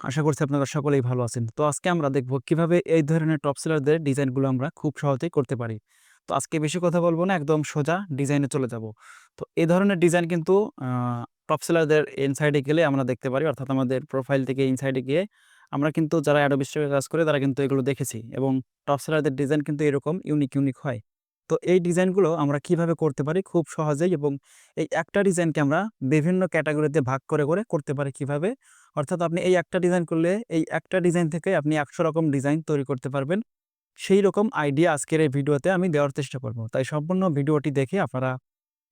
আশা করছি আপনারা সকলেই ভালো আছেন। তো আজকে আমরা দেখব কীভাবে এই ধরনের টপ সেলারদের ডিজাইনগুলো আমরা খুব সহজেই করতে পারি। তো আজকে বেশি কথা বলব না, একদম সোজা ডিজাইনে চলে যাব। তো এই ধরনের ডিজাইন কিন্তু টপ সেলারদের ইনসাইডে গেলে আমরা দেখতে পারি। অর্থাৎ আমাদের প্রোফাইল থেকে ইনসাইডে গিয়ে আমরা কিন্তু যারা Stock কাজ করে তারা কিন্তু এগুলো দেখেছি এবং টপ সেলারদের ডিজাইন কিন্তু এরকম ইউনিক, ইউনিক হয়। তো এই ডিজাইনগুলো আমরা কীভাবে করতে পারি খুব সহজেই এবং এই একটা ডিজাইনকে আমরা বিভিন্ন ক্যাটাগরিতে ভাগ করে, করে করতে পারি কীভাবে? অর্থাৎ আপনি এই একটা ডিজাইন করলে এই একটা ডিজাইন থেকে আপনি ১০০ রকম ডিজাইন তৈরি করতে পারবেন। সেই রকম আইডিয়া আজকের এই ভিডিওতে আমি দেওয়ার চেষ্টা করব। তাই সম্পূর্ণ ভিডিওটি দেখে আপনারা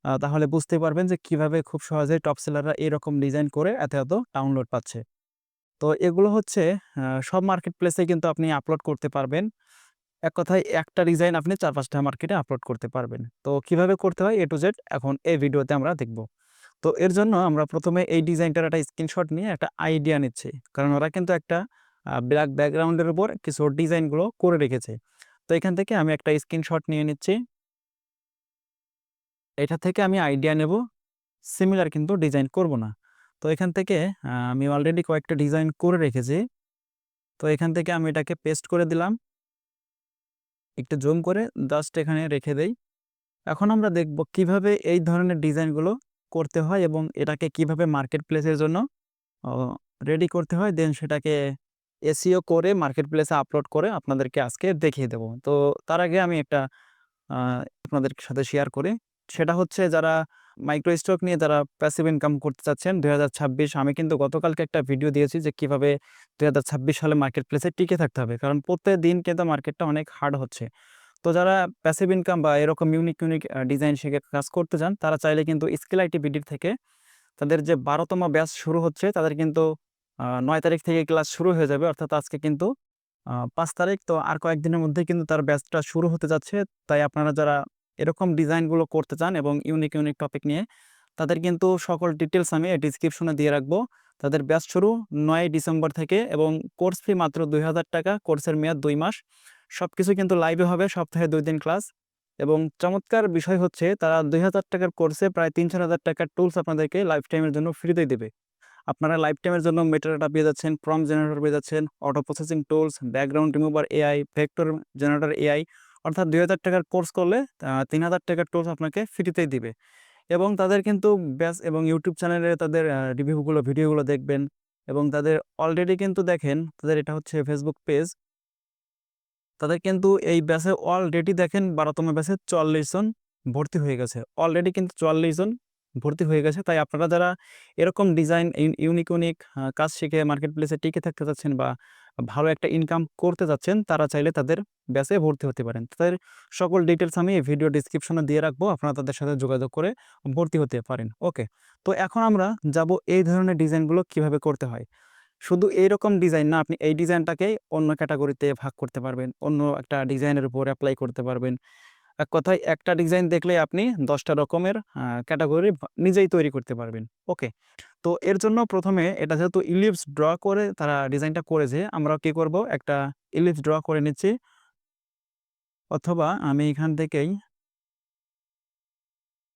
তাহলে বুঝতে পারবেন যে কীভাবে খুব সহজেই টপ সেলাররা এরকম ডিজাইন করে এত, এত ডাউনলোড পাচ্ছে। তো এগুলো হচ্ছে সব মার্কেট প্লেসেই কিন্তু আপনি আপলোড করতে পারবেন। এক কথায় একটা ডিজাইন আপনি চার পাঁচটা মার্কেটে আপলোড করতে পারবেন। তো কীভাবে করতে হয় এ টু জেড এখন এই ভিডিওতে আমরা দেখব। তো এর জন্য আমরা প্রথমে এই ডিজাইনটার একটা স্ক্রিনশট নিয়ে একটা আইডিয়া নিচ্ছি। কারণ ওরা কিন্তু একটা, আ ব্লাক ব্যাকগ্রাউন্ডের উপর কিছু ডিজাইনগুলো করে রেখেছে। তো এখান থেকে আমি একটা স্ক্রিনশট নিয়ে নিচ্ছি। এটা থেকে আমি আইডিয়া নেব। সিমিলার কিন্তু ডিজাইন করব না। তো এখান থেকে আমি অলরেডি কয়েকটা ডিজাইন করে রেখেছি। তো এখান থেকে আমি এটাকে পেস্ট করে দিলাম। একটু জুম করে জাস্ট এখানে রেখে দেই। এখন আমরা দেখব কীভাবে এই ধরনের ডিজাইনগুলো করতে হয় এবং এটাকে কীভাবে মার্কেট প্লেসের জন্য রেডি করতে হয়। দেন সেটাকে এসিও করে মার্কেট প্লেসে আপলোড করে আপনাদেরকে আজকে দেখিয়ে দেব। তো তার আগে আমি একটা আপনাদের সাথে শেয়ার করি। সেটা হচ্ছে যারা মাইক্রো স্টক নিয়ে যারা প্যাসিভ ইনকাম করতে চাচ্ছেন ২০২৬ আমি কিন্তু গতকালকে একটা ভিডিও দিয়েছি যে কীভাবে ২০২৬ সালে মার্কেট প্লেসে টিকে থাকতে হবে। কারণ প্রত্যেকদিন কিন্তু মার্কেটটা অনেক হার্ড হচ্ছে। তো যারা প্যাসিভ ইনকাম বা এরকম ইউনিক, ইউনিক ডিজাইন শিখে কাজ করতে চান তারা চাইলে কিন্তু স্কিল আইটি বিডির থেকে তাদের যে ১২ তম ব্যাচ শুরু হচ্ছে তাদের কিন্তু নয় তারিখ থেকে ক্লাস শুরু হয়ে যাবে। অর্থাৎ আজকে কিন্তু পাঁচ তারিখ তো আর কয়েকদিনের মধ্যেই কিন্তু তার ব্যাচটা শুরু হতে যাচ্ছে। তাই আপনারা যারা এরকম ডিজাইনগুলো করতে চান এবং ইউনিক, ইউনিক টপিক নিয়ে তাদের কিন্তু সকল ডিটেলস আমি ডেসক্রিপশনে দিয়ে রাখব। তাদের ব্যাচ শুরু ৯ ডিসেম্বর থেকে এবং কোর্স ফি মাত্র ৳২,০০০ কোর্সের মেয়াদ দুই মাস। সবকিছু কিন্তু লাইভে হবে সপ্তাহে দুই দিন ক্লাস এবং চমৎকার বিষয় হচ্ছে তারা ৳২,০০০ কোর্সে প্রায় ৳৩-৪,০০০ টুলস আপনাদেরকে লাইফ টাইমের জন্য ফ্রিতেই দেবে। আপনারা লাইফ টাইমের জন্য মেটাডাটা পেয়ে যাচ্ছেন, প্রম্পট জেনারেটর পেয়ে যাচ্ছেন, auto processing tools, background remover AI, vector generator AI অর্থাৎ ৳২,০০০ কোর্স করলে তিন হাজার টাকার কোর্স আপনাকে ফ্রিতেই দিবে। এবং তাদের কিন্তু ব্যাস এবং ইউটিউব চ্যানেলে তাদের রিভিউগুলো ভিডিওগুলো দেখবেন এবং তাদের অলরেডি কিন্তু দেখেন তাদের এটা হচ্ছে ফেসবুক পেজ। তাদের কিন্তু এই ব্যাসে অলরেডি দেখেন ১২ তম ব্যাচে ৪৪ জন ভর্তি হয়ে গেছে। অলরেডি কিন্তু ৪৪ জন ভর্তি হয়ে গেছে। তাই আপনারা যারা এরকম ডিজাইন ইউনিক, ইউনিক কাজ শিখে মার্কেট প্লেসে টিকে থাকতে চাচ্ছেন বা ভালো একটা ইনকাম করতে যাচ্ছেন তারা চাইলে তাদের ব্যাচে ভর্তি হতে পারেন। তাদের সকল ডিটেলস আমি ভিডিও ডেসক্রিপশনে দিয়ে রাখব। আপনারা তাদের সাথে যোগাযোগ করে ভর্তি হতে পারেন। ওকে। তো এখন আমরা যাব এই ধরনের ডিজাইনগুলো কীভাবে করতে হয়। শুধু এইরকম ডিজাইন না আপনি এই ডিজাইনটাকেই অন্য ক্যাটাগরিতে ভাগ করতে পারবেন। অন্য একটা ডিজাইনের উপর অ্যাপ্লাই করতে পারবেন। এক কথায় একটা ডিজাইন দেখলে আপনি দশটা রকমের ক্যাটাগরি নিজেই তৈরি করতে পারবেন। ওকে। তো এর জন্য প্রথমে এটা যেহেতু ইলিপস ড্র করে তারা ডিজাইনটা করেছে, আমরা কি করব একটা ইলিপস ড্র করে নিচ্ছি। অথবা আমি এখান থেকেই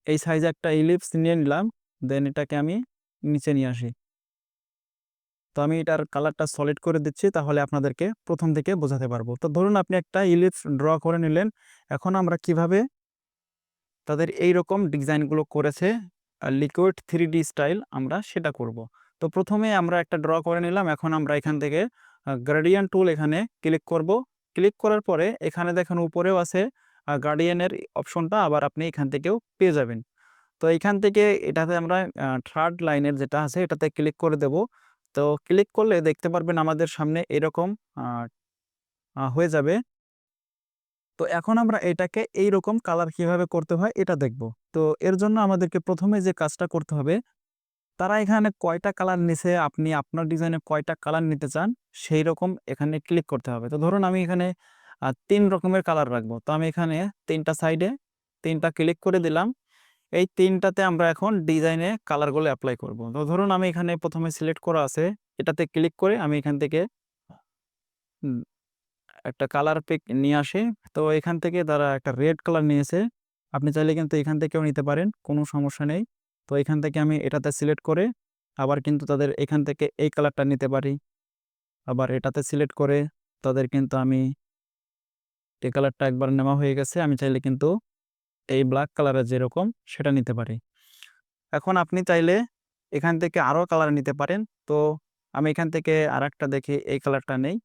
এই সাইজে একটা ইলিপস নিয়ে নিলাম। দেন এটাকে আমি নিচে নিয়ে আসি। তো আমি এটার কালারটা সলিড করে দিচ্ছি, তাহলে আপনাদেরকে প্রথম থেকে বোঝাতে পারব। তো ধরুন আপনি একটা ইলিপস ড্র করে নিলেন। এখন আমরা কীভাবে তাদের এইরকম ডিজাইনগুলো করেছে লিকুইড 3D স্টাইল আমরা সেটা করব। তো প্রথমে আমরা একটা ড্র করে নিলাম। এখন আমরা এখান থেকে গার্ডিয়ান টুল এখানে ক্লিক করব। ক্লিক করার পরে এখানে দেখেন উপরেও আছে গার্ডিয়ানের অপশনটা আবার আপনি এখান থেকেও পেয়ে যাবেন। তো এখান থেকে এটাতে আমরা থার্ড লাইনের যেটা আছে, এটাতে ক্লিক করে দেব। তো ক্লিক করলে দেখতে পারবেন আমাদের সামনে এরকম হয়ে যাবে। তো এখন আমরা এটাকে এই রকম কালার কীভাবে করতে হয় এটা দেখব। তো এর জন্য আমাদেরকে প্রথমে যে কাজটা করতে হবে, তারা এখানে কয়টা কালার নিছে, আপনি আপনার ডিজাইনে কয়টা কালার নিতে চান, সেই রকম এখানে ক্লিক করতে হবে। তো ধরুন আমি এখানে তিন রকমের কালার রাখব। তো আমি এখানে তিনটা সাইডে তিনটা ক্লিক করে দিলাম। এই তিনটাতে আমরা এখন ডিজাইনে কালারগুলো অ্যাপ্লাই করব। তো ধরুন আমি এখানে প্রথমে সিলেক্ট করা আছে। এটাতে ক্লিক করে আমি এখান থেকে একটা কালার পিক নিয়ে আসি। তো এখান থেকে তারা একটা রেড কালার নিয়েছে। আপনি চাইলে কিন্তু এখান থেকেও নিতে পারেন। কোনো সমস্যা নেই। তো এখান থেকে আমি এটাতে সিলেক্ট করে আবার কিন্তু তাদের এখান থেকে এই কালারটা নিতে পারি। আবার এটাতে সিলেক্ট করে তাদের কিন্তু আমি, এই কালারটা একবার নেওয়া হয়ে গেছে, আমি চাইলে কিন্তু এই ব্ল্যাক কালারের যেরকম, সেটা নিতে পারি। এখন আপনি চাইলে এখান থেকে আরও কালার নিতে পারেন। তো আমি এখান থেকে আর একটা দেখি, এই কালারটা নেই।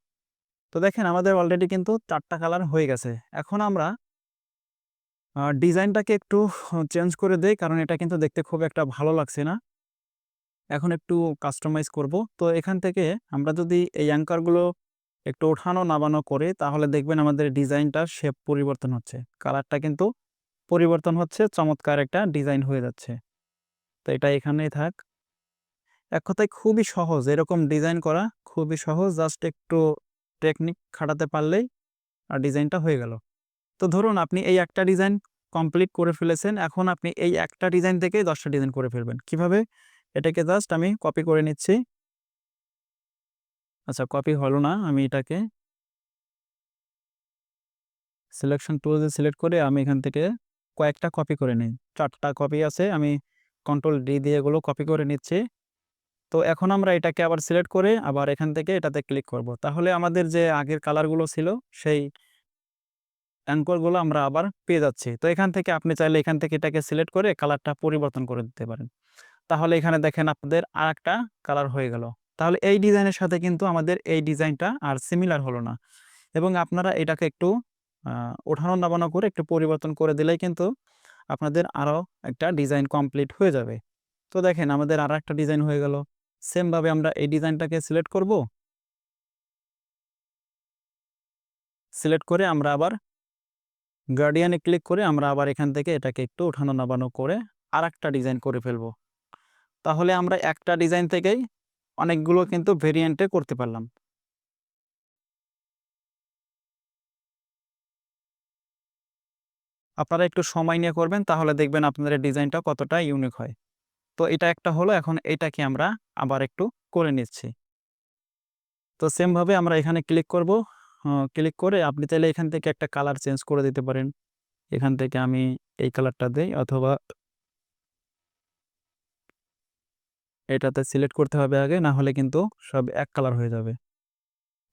তো দেখেন, আমাদের অলরেডি কিন্তু চারটা কালার হয়ে গেছে। এখন আমরা ডিজাইনটাকে একটু চেঞ্জ করে দেই, কারণ এটা কিন্তু দেখতে খুব একটা ভালো লাগছে না। এখন একটু কাস্টমাইজ করব। তো এখান থেকে আমরা যদি এই অ্যাঙ্কারগুলো একটু ওঠানো নামানো করে, তাহলে দেখবেন আমাদের ডিজাইনটা শেপ পরিবর্তন হচ্ছে। কালারটা কিন্তু পরিবর্তন হচ্ছে, চমৎকার একটা ডিজাইন হয়ে যাচ্ছে। তো এটা এখানেই থাক। এক কথায় খুবই সহজ, এরকম ডিজাইন করা খুবই সহজ, জাস্ট একটু টেকনিক খাটাতে পারলেই আর ডিজাইনটা হয়ে গেল। তো ধরুন আপনি এই একটা ডিজাইন কমপ্লিট করে ফেলেছেন, এখন আপনি এই একটা ডিজাইন থেকেই দশটা ডিজাইন করে ফেলবেন। কীভাবে? এটাকে জাস্ট আমি কপি করে নিচ্ছি। আচ্ছা কপি হলো না আমি এটাকে। সিলেকশন টুল সিলেক্ট করে আমি এখান থেকে কয়েকটা কপি করে নিই। চারটা কপি আছে, আমি কন্ট্রোল ডি দিয়ে এগুলো কপি করে নিচ্ছি। তো এখন আমরা এটাকে আবার সিলেক্ট করে আবার এখান থেকে এটাতে ক্লিক করব। তাহলে আমাদের যে আগের কালারগুলো ছিল, সেই অ্যাঙ্করগুলো আমরা আবার পেয়ে যাচ্ছি। তো এখান থেকে আপনি চাইলে এখান থেকে এটাকে সিলেক্ট করে কালারটা পরিবর্তন করে দিতে পারেন। তাহলে এখানে দেখেন আপনাদের আর একটা কালার হয়ে গেল। তাহলে এই ডিজাইনের সাথে কিন্তু আমাদের এই ডিজাইনটা আর সিমিলার হলো না। এবং আপনারা এটাকে একটু ওঠানো নামানো করে একটু পরিবর্তন করে দিলেই কিন্তু আপনাদের আরও একটা ডিজাইন কমপ্লিট হয়ে যাবে। তো দেখেন আমাদের আর একটা ডিজাইন হয়ে গেল। সেমভাবে আমরা এই ডিজাইনটাকে সিলেক্ট করব। সিলেক্ট করে আমরা আবার গার্ডিয়ানে ক্লিক করে আমরা আবার এখান থেকে এটাকে একটু ওঠানো নামানো করে আর একটা ডিজাইন করে ফেলব। তাহলে আমরা একটা ডিজাইন থেকেই অনেকগুলো কিন্তু ভেরিয়েন্টে করতে পারলাম। আপনারা একটু সময় নিয়ে করবেন, তাহলে দেখবেন আপনাদের ডিজাইনটা কতটা ইউনিক হয়। তো এটা একটা হলো, এখন এটাকে আমরা আবার একটু করে নিচ্ছি। তো সেমভাবে আমরা এখানে ক্লিক করব। ক্লিক করে আপনি তাহলে এখান থেকে একটা কালার চেঞ্জ করে দিতে পারেন। এখান থেকে আমি এই কালারটা দিই, অথবা এটাতে সিলেক্ট করতে হবে আগে, না হলে কিন্তু সব এক কালার হয়ে যাবে।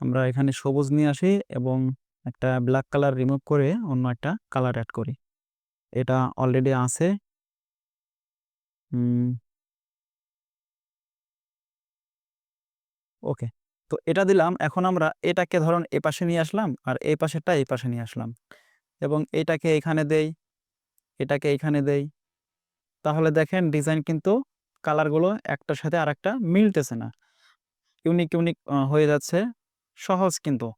আমরা এখানে সবুজ নিয়ে আসি এবং একটা ব্ল্যাক কালার রিমুভ করে অন্য একটা কালার অ্যাড করি। এটা অলরেডি আছে। ওকে তো এটা দিলাম। এখন আমরা এটাকে ধরুন এ পাশে নিয়ে আসলাম আর এই পাশেরটা এই পাশে নিয়ে আসলাম। এবং এটাকে এখানে দেই, এটাকে এখানে দেই। তাহলে দেখেন ডিজাইন কিন্তু কালারগুলো একটার সাথে আর একটা মিলতেছে না। ইউনিক ইউনিক হয়ে যাচ্ছে। সহজ কিন্তু।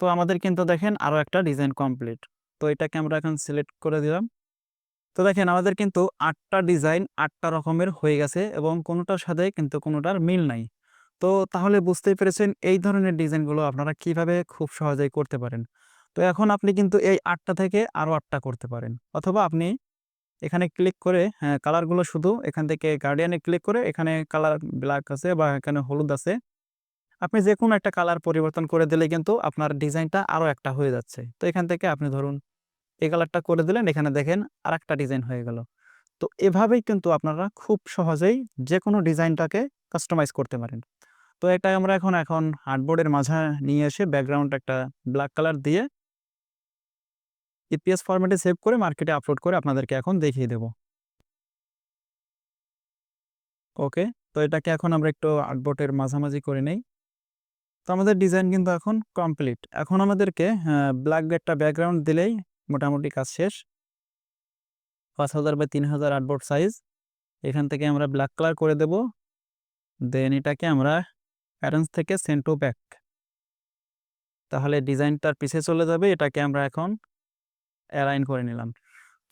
তো আমাদের কিন্তু দেখেন আরও একটা ডিজাইন কমপ্লিট। তো এটাকে আমরা এখন সিলেক্ট করে দিলাম। তো দেখেন আমাদের কিন্তু আটটা ডিজাইন আটটা রকমের হয়ে গেছে এবং কোনোটার সাথে কিন্তু কোনোটার মিল নাই। তো তাহলে বুঝতেই পেরেছেন এই ধরনের ডিজাইনগুলো আপনারা কীভাবে খুব সহজেই করতে পারেন। তো এখন আপনি কিন্তু এই আটটা থেকে আরও আটটা করতে পারেন। অথবা আপনি এখানে ক্লিক করে হ্যাঁ কালারগুলো শুধু এখান থেকে গার্ডিয়ানে ক্লিক করে এখানে কালার ব্ল্যাক আছে বা এখানে হলুদ আছে আপনি যে কোনো একটা কালার পরিবর্তন করে দিলে কিন্তু আপনার ডিজাইনটা আরও একটা হয়ে যাচ্ছে। তো এখান থেকে আপনি ধরুন, এই কালারটা করে দিলেন, এখানে দেখেন আর একটা ডিজাইন হয়ে গেল। তো এভাবেই কিন্তু আপনারা খুব সহজেই যে কোনো ডিজাইনটাকে কাস্টমাইজ করতে পারেন। তো এটা আমরা এখন এখন হার্ডবোর্ডের মাঝে নিয়ে এসে ব্যাকগ্রাউন্ড একটা ব্ল্যাক কালার দিয়ে ইপিএস ফরম্যাটে সেভ করে মার্কেটে আপলোড করে আপনাদেরকে এখন দেখিয়ে দেব। ওকে, তো এটাকে এখন আমরা একটু আর্টবোর্ডের মাঝামাঝি করে নেই। তো আমাদের ডিজাইন কিন্তু এখন কমপ্লিট এখন আমাদেরকে ব্ল্যাক একটা ব্যাকগ্রাউন্ড দিলেই মোটামুটি কাজ শেষ। পাঁচ হাজার বাই তিন হাজার আর্টবোর্ড সাইজ এখান থেকে আমরা ব্ল্যাক কালার করে দেব। দেন এটাকে আমরা অ্যারেঞ্জ থেকে সেন্ট ব্যাক তাহলে ডিজাইনটার পিছিয়ে চলে যাবে। এটাকে আমরা এখন অ্যালাইন করে নিলাম।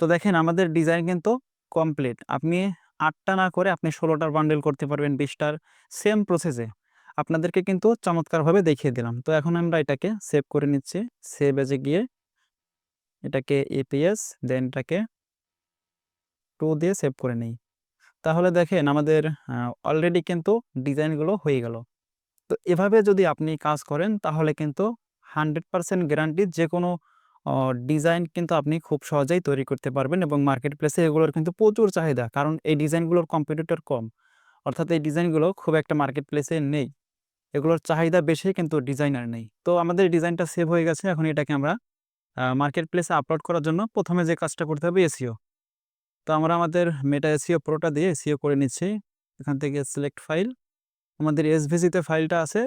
তো দেখেন, আমাদের ডিজাইন কিন্তু কমপ্লিট আপনি আটটা না করে আপনি ষোলোটার বান্ডেল করতে পারবেন, বিশটার। সেম প্রসেসে আপনাদেরকে কিন্তু চমৎকারভাবে দেখিয়ে দিলাম। তো এখন আমরা এটাকে সেভ করে নিচ্ছি। সেভ এজে গিয়ে এটাকে এপিএস দেন এটাকে টু দিয়ে সেভ করে নেই। তাহলে দেখেন আমাদের অলরেডি কিন্তু ডিজাইনগুলো হয়ে গেল। তো এভাবে যদি আপনি কাজ করেন, তাহলে কিন্তু হান্ড্রেড পারসেন্ট গ্যারান্টি যে কোনো ডিজাইন কিন্তু আপনি খুব সহজেই তৈরি করতে পারবেন এবং মার্কেট প্লেসে এগুলোর কিন্তু প্রচুর চাহিদা। কারণ এই ডিজাইনগুলোর কম্পিটিটর কম। অর্থাৎ এই ডিজাইনগুলো খুব একটা মার্কেট প্লেসে নেই। এগুলোর চাহিদা বেশি কিন্তু ডিজাইনার নেই। তো আমাদের ডিজাইনটা সেভ হয়ে গেছে। এখন এটাকে আমরা মার্কেট প্লেসে আপলোড করার জন্য প্রথমে যে কাজটা করতে হবে এসিও তো আমরা আমাদের মেটা এসিও প্রোটা দিয়ে এসিও করে নিচ্ছি। এখান থেকে সিলেক্ট ফাইল আমাদের এসভিজিতে ফাইলটা আছে।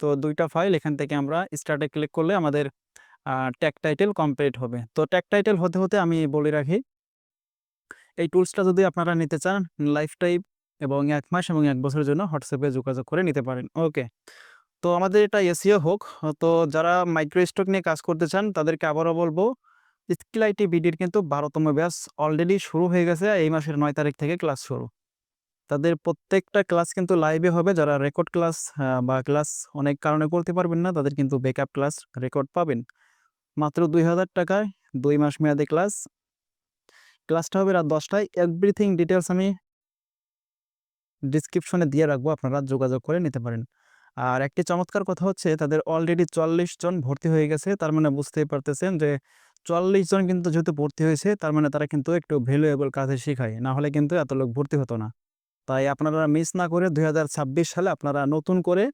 তো দুইটা ফাইল এখান থেকে আমরা স্টার্টে ক্লিক করলে আমাদের ট্যাগ টাইটেল কমপ্লিট হবে। তো ট্যাগ টাইটেল হতে হতে আমি বলে রাখি, এই টুলসটা যদি আপনারা নিতে চান লাইফ টাইম এবং এক মাস এবং এক বছরের জন্য হোয়াটসঅ্যাপে যোগাযোগ করে নিতে পারেন। ওকে, তো আমাদের এটা এসিও হোক, তো যারা মাইক্রো স্টক নিয়ে কাজ করতে চান, তাদেরকে আবারও বলব স্কিল আইটি বিডির কিন্তু বারোতম ব্যাচ অলরেডি শুরু হয়ে গেছে, এই মাসের নয় তারিখ থেকে ক্লাস শুরু। তাদের প্রত্যেকটা ক্লাস কিন্তু লাইভে হবে, যারা রেকর্ড ক্লাস বা ক্লাস অনেক কারণে করতে পারবেন না, তাদের কিন্তু ব্যাকআপ ক্লাস রেকর্ড পাবেন। মাত্র দুই হাজার টাকায় দুই মাস মেয়াদে ক্লাস ক্লাসটা হবে রাত দশটায়। এভরিথিং ডিটেলস আমি ডিসক্রিপশনে দিয়ে রাখব, আপনারা যোগাযোগ করে নিতে পারেন। আর একটি চমৎকার কথা হচ্ছে, তাদের অলরেডি চল্লিশ জন ভর্তি হয়ে গেছে, তার মানে বুঝতেই পারতেছেন যে চল্লিশ জন কিন্তু যেহেতু ভর্তি হয়েছে, তার মানে তারা কিন্তু একটু ভ্যালুয়েবল কাজে শেখায়, না হলে কিন্তু এত লোক ভর্তি হতো না। তাই আপনারা মিস না করে দু হাজার ছাব্বিশ সালে আপনারা নতুন করে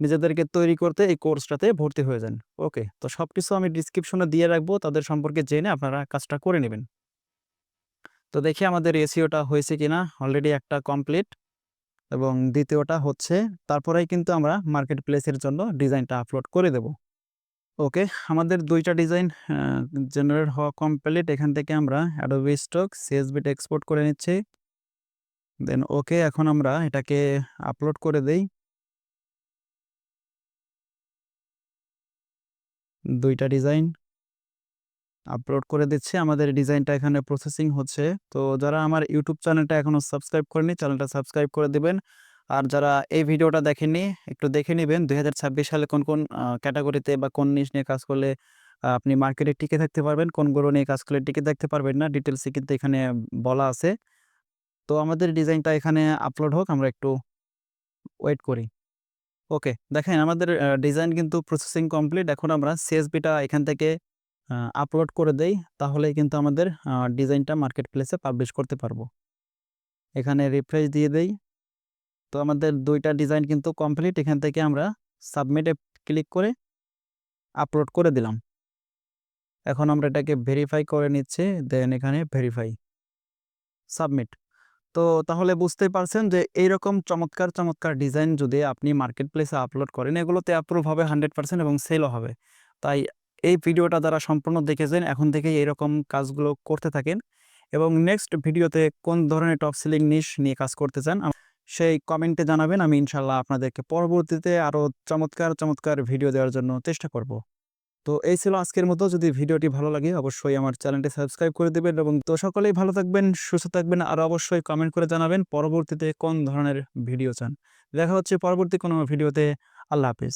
নিজেদেরকে তৈরি করতে এই কোর্সটাতে ভর্তি হয়ে যান। ওকে তো সব কিছু আমি ডিসক্রিপশনে দিয়ে রাখব, তাদের সম্পর্কে জেনে আপনারা কাজটা করে নেবেন। তো দেখি আমাদের এসিওটা হয়েছে কিনা অলরেডি একটা কমপ্লিট এবং দ্বিতীয়টা হচ্ছে তারপরেই কিন্তু আমরা মার্কেট প্লেসের জন্য ডিজাইনটা আপলোড করে দেব। ওকে, আমাদের দুইটা ডিজাইন জেনারেট হওয়া কমপ্লিট এখান থেকে আমরা অ্যাডোবি স্টক সিএসবিট এক্সপোর্ট করে নিচ্ছি। দেন ওকে, এখন আমরা এটাকে আপলোড করে দেই। দুইটা ডিজাইন আপলোড করে দিচ্ছি। আমাদের ডিজাইনটা এখানে প্রসেসিং হচ্ছে। তো যারা আমার ইউটিউব চ্যানেলটা এখনও সাবস্ক্রাইব করেনি চ্যানেলটা সাবস্ক্রাইব করে দিবেন। আর যারা এই ভিডিওটা দেখেননি, একটু দেখে নেবেন দু হাজার ছাব্বিশ সালে কোন কোন ক্যাটাগরিতে বা কোন নিশ নিয়ে কাজ করলে আপনি মার্কেটে টিকে থাকতে পারবেন। কোনগুলো নিয়ে কাজ করলে টিকে থাকতে পারবেন না। ডিটেলসে কিন্তু এখানে বলা আছে। তো আমাদের ডিজাইনটা এখানে আপলোড হোক, আমরা একটু ওয়েট করি। ওকে দেখেন, আমাদের ডিজাইন কিন্তু প্রসেসিং কমপ্লিট এখন আমরা সিএসবিটা এখান থেকে আপলোড করে দেই, তাহলেই কিন্তু আমাদের ডিজাইনটা মার্কেট প্লেসে পাবলিশ করতে পারব। এখানে রিফ্রেশ দিয়ে দেই। তো আমাদের দুইটা ডিজাইন কিন্তু কমপ্লিট এখান থেকে আমরা সাবমিটে ক্লিক করে আপলোড করে দিলাম। এখন আমরা এটাকে ভেরিফাই করে নিচ্ছি দেন এখানে ভেরিফাই সাবমিট তো তাহলে বুঝতেই পারছেন যে এইরকম চমৎকার চমৎকার ডিজাইন যদি আপনি মার্কেট প্লেসে আপলোড করেন, এগুলোতে অ্যাপ্রুভ হবে হান্ড্রেড পার্সেন্ট এবং সেলও হবে। তাই এই ভিডিওটা যারা সম্পূর্ণ দেখেছেন, এখন থেকে এরকম কাজগুলো করতে থাকেন এবং নেক্সট ভিডিওতে কোন ধরনের টপ সেলিং নিশ নিয়ে কাজ করতে চান সেই কমেন্টে জানাবেন। আমি ইনশাল্লাহ আপনাদেরকে পরবর্তীতে আরও চমৎকার চমৎকার ভিডিও দেওয়ার জন্য চেষ্টা করব। তো এই ছিল আজকের মতো। যদি ভিডিওটি ভালো লাগে, অবশ্যই আমার চ্যানেলটি সাবস্ক্রাইব করে দেবেন এবং তো সকলেই ভালো থাকবেন, সুস্থ থাকবেন আর অবশ্যই কমেন্ট করে জানাবেন পরবর্তীতে কোন ধরনের ভিডিও চান। দেখা হচ্ছে পরবর্তী কোনো ভিডিওতে আল্লাহ হাফিজ।